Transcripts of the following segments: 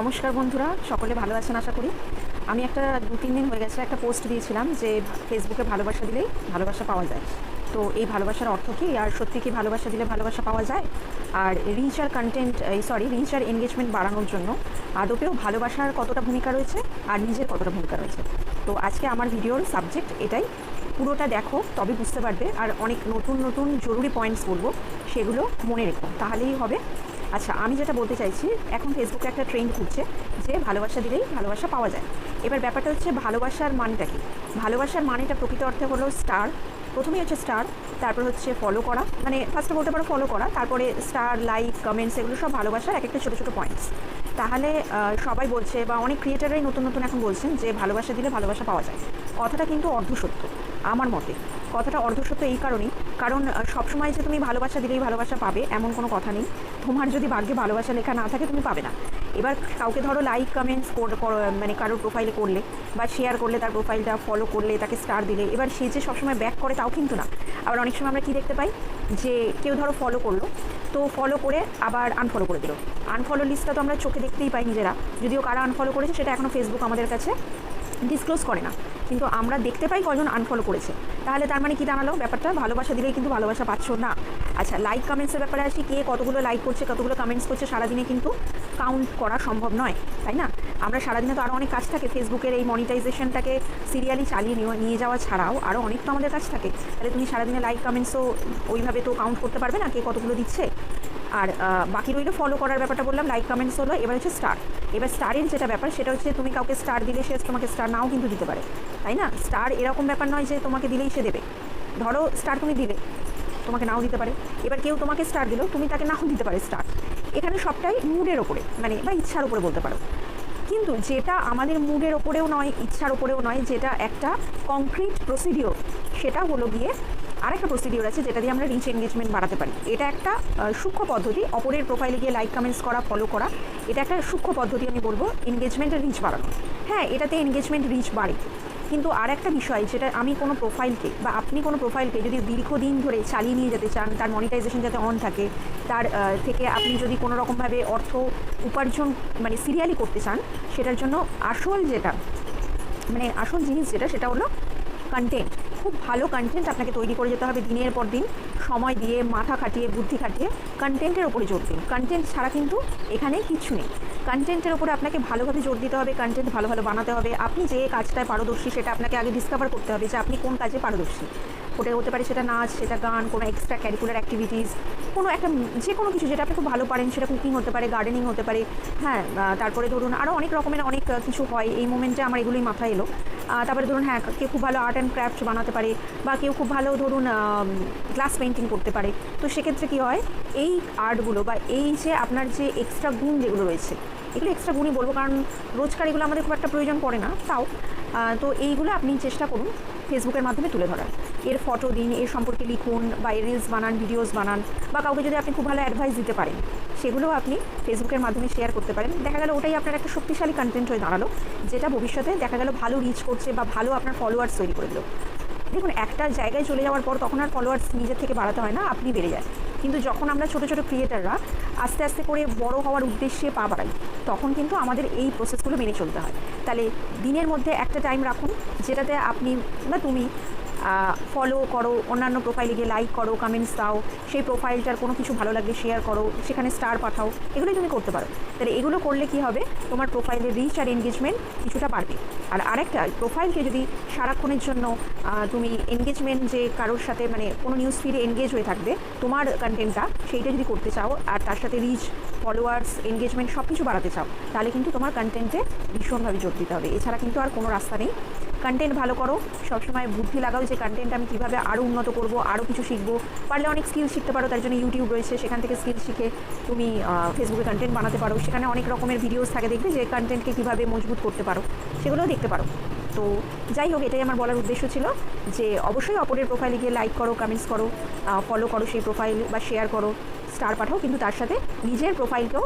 নমস্কার বন্ধুরা, সকলে ভালো আছেন আশা করি। আমি একটা দু তিন দিন হয়ে গেছে একটা পোস্ট দিয়েছিলাম যে ফেসবুকে ভালোবাসা দিলেই ভালোবাসা পাওয়া যায়। তো এই ভালোবাসার অর্থ কি? আর সত্যি কি ভালোবাসা দিলে ভালোবাসা পাওয়া যায়? আর রিচ আর কন্টেন্ট সরি রিচ আর এনগেজমেন্ট বাড়ানোর জন্য আদপেও ভালোবাসার কতটা ভূমিকা রয়েছে? আর নিজের কতটা ভূমিকা রয়েছে? তো আজকে আমার ভিডিওর সাবজেক্ট এটাই। পুরোটা দেখো, তবে বুঝতে পারবে। আর অনেক নতুন নতুন জরুরি পয়েন্টস বলব, সেগুলো মনে রেখো। তাহলেই হবে। আচ্ছা আমি যেটা বলতে চাইছি, এখন ফেসবুকে একটা ট্রেন্ড ঘুরছে যে ভালোবাসা দিলেই ভালোবাসা পাওয়া যায়। এবার ব্যাপারটা হচ্ছে ভালোবাসার মানেটা কি? ভালোবাসার মানেটা প্রকৃত অর্থে হলো স্টার প্রথমেই হচ্ছে স্টার তারপর হচ্ছে ফলো করা। মানে ফার্স্টে বলতে পারো ফলো করা, তারপরে স্টার লাইক কমেন্টস এগুলো সব ভালোবাসার এক একটা ছোটো ছোটো পয়েন্টস তাহলে সবাই বলছে বা অনেক ক্রিয়েটাররাই নতুন নতুন এখন বলছেন যে ভালোবাসা দিলে ভালোবাসা পাওয়া যায়। কথাটা কিন্তু অর্ধসত্য, আমার মতে। কথাটা অর্ধসত্য এই কারণেই। কারণ সবসময় যে তুমি ভালোবাসা দিলেই ভালোবাসা পাবে, এমন কোনো কথা নেই। তোমার যদি ভাগ্যে ভালোবাসা লেখা না থাকে, তুমি পাবে না। এবার কাউকে ধরো লাইক কমেন্টস মানে কারোর প্রোফাইলে করলে বা শেয়ার করলে তার প্রোফাইলটা ফলো করলে তাকে স্টার দিলে, এবার সে যে সবসময় ব্যাক করে তাও কিন্তু না। আবার অনেক সময় আমরা কী দেখতে পাই? যে কেউ ধরো ফলো করল, তো ফলো করে আবার আনফলো করে দিল। আনফলো লিস্টটা তো আমরা চোখে দেখতেই পাই নিজেরা। যদিও কারা আনফলো করেছে সেটা এখনও ফেসবুক আমাদের কাছে ডিসক্লোজ করে না। কিন্তু আমরা দেখতে পাই কজন আনফলো করেছে। তাহলে তার মানে কি দাঁড়াল? ব্যাপারটা ভালোবাসা দিলেই কিন্তু ভালোবাসা পাচ্ছ না। আচ্ছা লাইক কমেন্টসের ব্যাপারে আসি, কে কতগুলো লাইক করছে, কতগুলো কমেন্টস করছে, সারাদিনে কিন্তু কাউন্ট করা সম্ভব নয়, তাই না? আমরা সারাদিনে তো আরও অনেক কাজ থাকে ফেসবুকের এই মনিটাইজেশনটাকে সিরিয়ালি চালিয়ে নিয়ে যাওয়া ছাড়াও আরও অনেক তো আমাদের কাজ থাকে। তাহলে তুমি সারাদিনে লাইক কমেন্টসও ওইভাবে তো কাউন্ট করতে পারবে না, কে কতগুলো দিচ্ছে? আর বাকি রইল ফলো করার ব্যাপারটা বললাম লাইক কমেন্টস হলো, এবার হচ্ছে স্টার এবার স্টারের যেটা ব্যাপার, সেটা হচ্ছে তুমি কাউকে স্টার দিলে সে তোমাকে স্টার নাও কিন্তু দিতে পারে। তাই না? স্টার এরকম ব্যাপার নয় যে তোমাকে দিলেই সে দেবে। ধরো স্টার তুমি দিলে, তোমাকে নাও দিতে পারে। এবার কেউ তোমাকে স্টার দিলেও তুমি তাকে নাও দিতে পারে স্টার এখানে সবটাই মুডের ওপরে মানে বা ইচ্ছার ওপরে বলতে পারো। কিন্তু যেটা আমাদের মুডের ওপরেও নয়, ইচ্ছার ওপরেও নয়, যেটা একটা কংক্রিট প্রসিডিওর সেটা হলো গিয়ে আরেকটা প্রসিডিওর আছে যেটা দিয়ে আমরা রিচ এনগেজমেন্ট বাড়াতে পারি। এটা একটা সূক্ষ্ম পদ্ধতি। অপরের প্রোফাইলে গিয়ে লাইক কমেন্টস করা ফলো করা, এটা একটা সূক্ষ্ম পদ্ধতি আমি বলব এনগেজমেন্টের রিচ বাড়ানো। হ্যাঁ এটাতে এনগেজমেন্ট রিচ বাড়ে। কিন্তু আর একটা বিষয়, যেটা আমি কোনো প্রোফাইলকে বা আপনি কোনো প্রোফাইলকে যদি দীর্ঘদিন ধরে চালিয়ে নিয়ে যেতে চান, তার মনিটাইজেশন যাতে অন থাকে, তার থেকে আপনি যদি কোনো রকমভাবে অর্থ উপার্জন মানে সিরিয়ালি করতে চান, সেটার জন্য আসল যেটা মানে আসল জিনিস যেটা, সেটা হলো কন্টেন্ট খুব ভালো কন্টেন্ট আপনাকে তৈরি করে যেতে হবে দিনের পর দিন, সময় দিয়ে, মাথা খাটিয়ে, বুদ্ধি খাটিয়ে কন্টেন্টের ওপরে জোর দিন। কন্টেন্ট ছাড়া কিন্তু এখানে কিছু নেই। কন্টেন্টের ওপরে আপনাকে ভালোভাবে জোর দিতে হবে কন্টেন্ট ভালো ভালো বানাতে হবে। আপনি যে কাজটায় পারদর্শী সেটা আপনাকে আগে ডিসকভার করতে হবে যে আপনি কোন কাজে পারদর্শী। ওটা হতে পারে সেটা নাচ, সেটা গান, কোনো এক্সট্রা ক্যারিকুলার অ্যাক্টিভিটিস কোনো একটা যে কোনো কিছু যেটা আপনি খুব ভালো পারেন, সেটা কুকিং হতে পারে গার্ডেনিং হতে পারে হ্যাঁ তারপরে ধরুন আরও অনেক রকমের অনেক কিছু হয়, এই মোমেন্টে আমার এগুলোই মাথায় এলো। তারপরে ধরুন হ্যাঁ কেউ খুব ভালো আর্ট অ্যান্ড ক্রাফট বানাতে পারে বা কেউ খুব ভালো ধরুন গ্লাস পেন্টিং করতে পারে। তো সেক্ষেত্রে কী হয়, এই আর্টগুলো বা এই যে আপনার যে এক্সট্রা গুণ যেগুলো রয়েছে এগুলো এক্সট্রা গুণই বলব, কারণ রোজকার এগুলো আমাদের খুব একটা প্রয়োজন পড়ে না, তাও। তো এইগুলো আপনি চেষ্টা করুন ফেসবুকের মাধ্যমে তুলে ধরার। এর ফটো দিন, এর সম্পর্কে লিখুন বা রিলস বানান ভিডিওস বানান, বা কাউকে যদি আপনি খুব ভালো অ্যাডভাইস দিতে পারেন সেগুলোও আপনি ফেসবুকের মাধ্যমে শেয়ার করতে পারেন। দেখা গেল ওটাই আপনার একটা শক্তিশালী কন্টেন্ট হয়ে দাঁড়াল, যেটা ভবিষ্যতে দেখা গেল ভালো রিচ করছে বা ভালো আপনার ফলোয়ার্স তৈরি করে দিল। দেখুন, একটা জায়গায় চলে যাওয়ার পর তখন আর ফলোয়ার্স নিজের থেকে বাড়াতে হয় না, আপনি বেড়ে যায় কিন্তু যখন আমরা ছোটো ছোটো ক্রিয়েটাররা আস্তে আস্তে করে বড় হওয়ার উদ্দেশ্যে পা বাড়াই, তখন কিন্তু আমাদের এই প্রসেসগুলো মেনে চলতে হয়। তাহলে দিনের মধ্যে একটা টাইম রাখুন, যেটাতে আপনি বা তুমি ফলো করো, অন্যান্য প্রোফাইলে গিয়ে লাইক করো কমেন্টস দাও, সেই প্রোফাইলটার কোনো কিছু ভালো লাগলে শেয়ার করো, সেখানে স্টার পাঠাও, এগুলোই তুমি করতে পারো। তাহলে এগুলো করলে কি হবে? তোমার প্রোফাইলের রিচ আর এনগেজমেন্ট কিছুটা বাড়বে। আর আরেকটা প্রোফাইলকে যদি সারাক্ষণের জন্য তুমি এনগেজমেন্ট যে কারোর সাথে মানে কোনো নিউজ ফিডে এনগেজ হয়ে থাকবে, তোমার কন্টেন্টটা সেইটা যদি করতে চাও, আর তার সাথে রিচ ফলোয়ার্স এনগেজমেন্ট সব কিছু বাড়াতে চাও, তাহলে কিন্তু তোমার কন্টেন্টে ভীষণভাবে জোর দিতে হবে। এছাড়া কিন্তু আর কোনো রাস্তা নেই। কন্টেন্ট ভালো করো, সবসময় বুদ্ধি লাগাও যে কন্টেন্ট আমি কীভাবে আরও উন্নত করব আরও কিছু শিখব, পারলে অনেক স্কিল শিখতে পারো, তার জন্য ইউটিউব রয়েছে, সেখান থেকে স্কিল শিখে তুমি ফেসবুকে কন্টেন্ট বানাতে পারো। সেখানে অনেক রকমের ভিডিওস থাকে, দেখবে যে কন্টেন্টকে কীভাবে মজবুত করতে পারো, সেগুলোও দেখতে পারো। তো যাই হোক, এটাই আমার বলার উদ্দেশ্য ছিল যে অবশ্যই অপরের প্রোফাইলে গিয়ে লাইক করো কমেন্টস করো ফলো করো সেই প্রোফাইল বা শেয়ার করো স্টার পাঠাও, কিন্তু তার সাথে নিজের প্রোফাইলকেও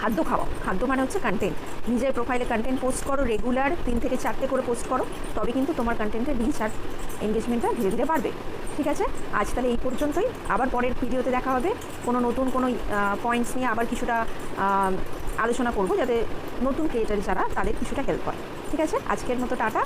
খাদ্য খাওয়াও। খাদ্য মানে হচ্ছে কন্টেন্ট নিজের প্রোফাইলে কন্টেন্ট পোস্ট করো রেগুলার তিন থেকে চারটে করে পোস্ট করো তবে কিন্তু তোমার কন্টেন্টের রিচ আর এঙ্গেজমেন্টটা ধীরে ধীরে বাড়বে। ঠিক আছে? আজ তাহলে এই পর্যন্তই। আবার পরের ভিডিওতে দেখা হবে। কোনো নতুন কোনো পয়েন্টস নিয়ে আবার কিছুটা আলোচনা করব যাতে নতুন ক্রিয়েটার যারা তাদের কিছুটা হেল্প হয়। ঠিক আছে? আজকের মতো টাটা।